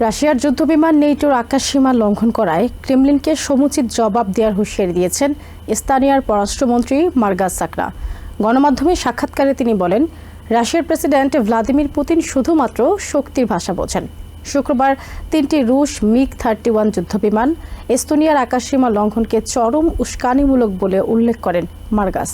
রাশিয়ার যুদ্ধবিমান নেইটোর আকাশসীমা লঙ্ঘন করায় ক্রেমলিনকে সমুচিত জবাব দেওয়ার হুঁশিয়ারি দিয়েছেন স্তানিয়ার পররাষ্ট্রমন্ত্রী মার্গাস সাকরা। গণমাধ্যমে সাক্ষাৎকারে তিনি বলেন, রাশিয়ার প্রেসিডেন্ট ভ্লাদিমির পুতিন শুধুমাত্র শক্তির ভাষা বোঝেন। শুক্রবার তিনটি রুশ মিগ থার্টি ওয়ান যুদ্ধবিমান এস্তোনিয়ার আকাশসীমা লঙ্ঘনকে চরম উস্কানিমূলক বলে উল্লেখ করেন মার্গাস।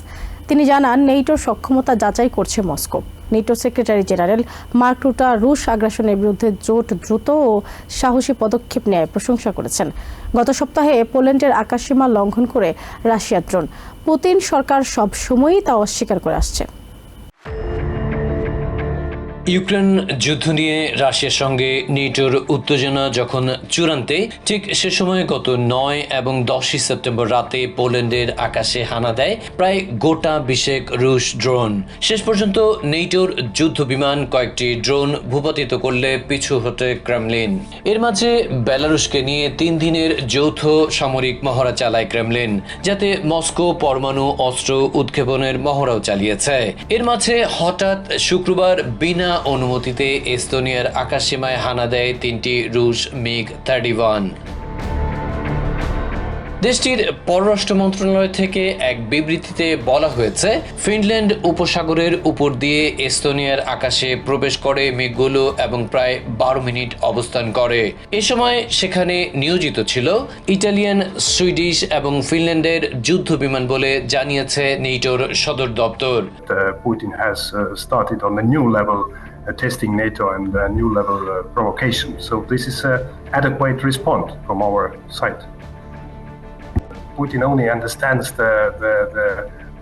তিনি জানান নেইটোর সক্ষমতা যাচাই করছে Moscow. NATO secretary general Mark Rutte রুশ আগ্রাসনের বিরুদ্ধে জোট দ্রুত ও সাহসী পদক্ষেপ নেয় প্রশংসা করেছেন। গত সপ্তাহে পোল্যান্ডের আকাশসীমা লঙ্ঘন করে রাশিয়ার ড্রোন পুতিন সরকার সব সময়ই তা অস্বীকার করে আসছে। ইউক্রেন যুদ্ধ নিয়ে রাশিয়ার সঙ্গে নেটোর উত্তেজনা যখন চূড়ান্তে, ঠিক সে সময় গত নয় এবং দশই সেপ্টেম্বর রাতে পোল্যান্ডের আকাশে হানা দেয় প্রায় গোটা বিশেক রুশ ড্রোন। শেষ পর্যন্ত নেটোর যুদ্ধ বিমান কয়েকটি ড্রোন ভূপাতিত করলে পিছু হতে ক্রেমলিন। এর মাঝে বেলারুশকে নিয়ে তিন দিনের যৌথ সামরিক মহড়া চালায় ক্রেমলিন, যাতে মস্কো পরমাণু অস্ত্র উৎক্ষেপণের মহড়াও চালিয়েছে। এর মাঝে হঠাৎ শুক্রবার বিনা অনুমতিতে এস্তোনিয়ার আকাশসীমায় হানা দেয় তিনটি রুশ মিগ থার্টি ওয়ান। দেশটির পররাষ্ট্র মন্ত্রণালয় থেকে এক বিবৃতিতে বলা হয়েছে ফিনল্যান্ড উপসাগরের উপর দিয়ে এস্তোনিয়ার আকাশে প্রবেশ করে মেঘগুলো এবং প্রায় বারো মিনিট অবস্থান করে। এ সময় সেখানে নিয়োজিত ছিল ইটালিয়ান সুইডিশ এবং ফিনল্যান্ডের যুদ্ধ বিমান বলে জানিয়েছে নেইটোর সদর দপ্তর। Uh, testing NATO and a new level uh, provocation. So this is an adequate response from our side. Putin only understands the, the, the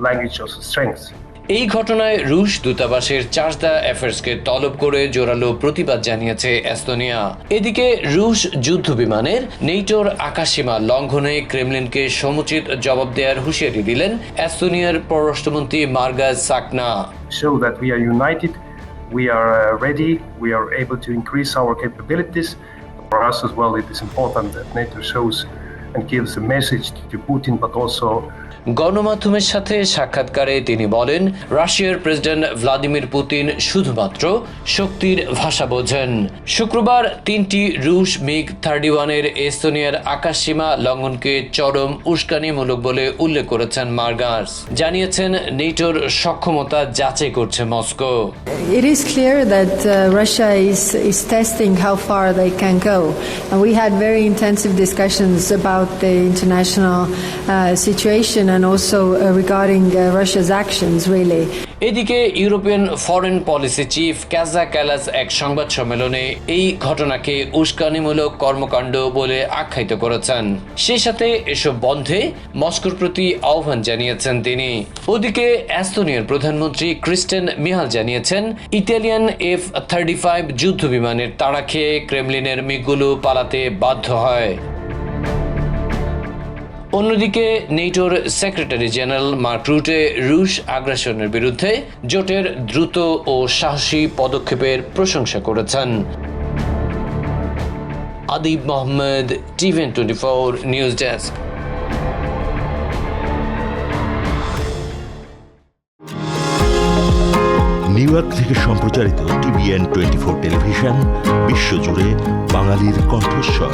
language of strength. এই ঘটনায় রুশ দূতাবাসের চার্জদা অ্যাফেয়ার্সকে তলব করে জোরালো প্রতিবাদ জানিয়েছে এস্তোনিয়া এদিকে রুশ যুদ্ধ বিমানের নেইটোর আকাশসীমা লঙ্ঘনে ক্রেমলিনকে সমুচিত জবাব দেওয়ার হুঁশিয়ারি দিলেন এস্তোনিয়ার পররাষ্ট্রমন্ত্রী মার্গাস সাকনা Show that we are united, we are uh, ready, we are able to increase our capabilities. For us as well, it is important that NATO shows and gives a message to Putin, but also গণমাধ্যমের সাথে সাক্ষাৎকারে তিনি বলেন রাশিয়ার president Vladimir Putin শুধুমাত্র শক্তির ভাষা বোঝেন শুক্রবার তিনটি রুশ মিগ থার্টি ওয়ানের এস্তোনিয়ার আকাশসীমা লঙ্ঘনকে চরম উস্কানিমূলক বলে উল্লেখ করেছেন মার্গাস জানিয়েছেন নেটোর সক্ষমতা যাচাই করছে Moscow It is clear that uh, Russia is, is testing how far they can go. And we had very intensive discussions about the international uh, situation and also uh, regarding uh, Russia's actions, really. এদিকে European foreign policy chief Kaja Kallas এক সংবাদ সম্মেলনে এই ঘটনাকে উস্কানিমূলক কর্মকাণ্ড বলে আখ্যায়িত করেছেন। সেই সাথে এসব বন্ধে মস্কোর প্রতি আহ্বান জানিয়েছেন তিনি। ওদিকে অ্যাস্তোনিয়ার প্রধানমন্ত্রী ক্রিস্টেন মিহাল জানিয়েছেন ইতালিয়ান এফ থার্টি ফাইভ যুদ্ধ বিমানের তাড়া খেয়ে ক্রেমলিনের মিগগুলো পালাতে বাধ্য হয়। অন্যদিকে, নেটোর সেক্রেটারি জেনারেল মার্ক রুটে রুশ আগ্রাসনের বিরুদ্ধে জোটের দ্রুত ও সাহসী পদক্ষেপের প্রশংসা করেছেন। Adib Mohammad TVN twenty four news desk. New York সম্প্রচারিত টিভিএন টোয়েন্টি ফোর টেলিভিশন, বিশ্বজুড়ে বাঙালির কণ্ঠস্বর।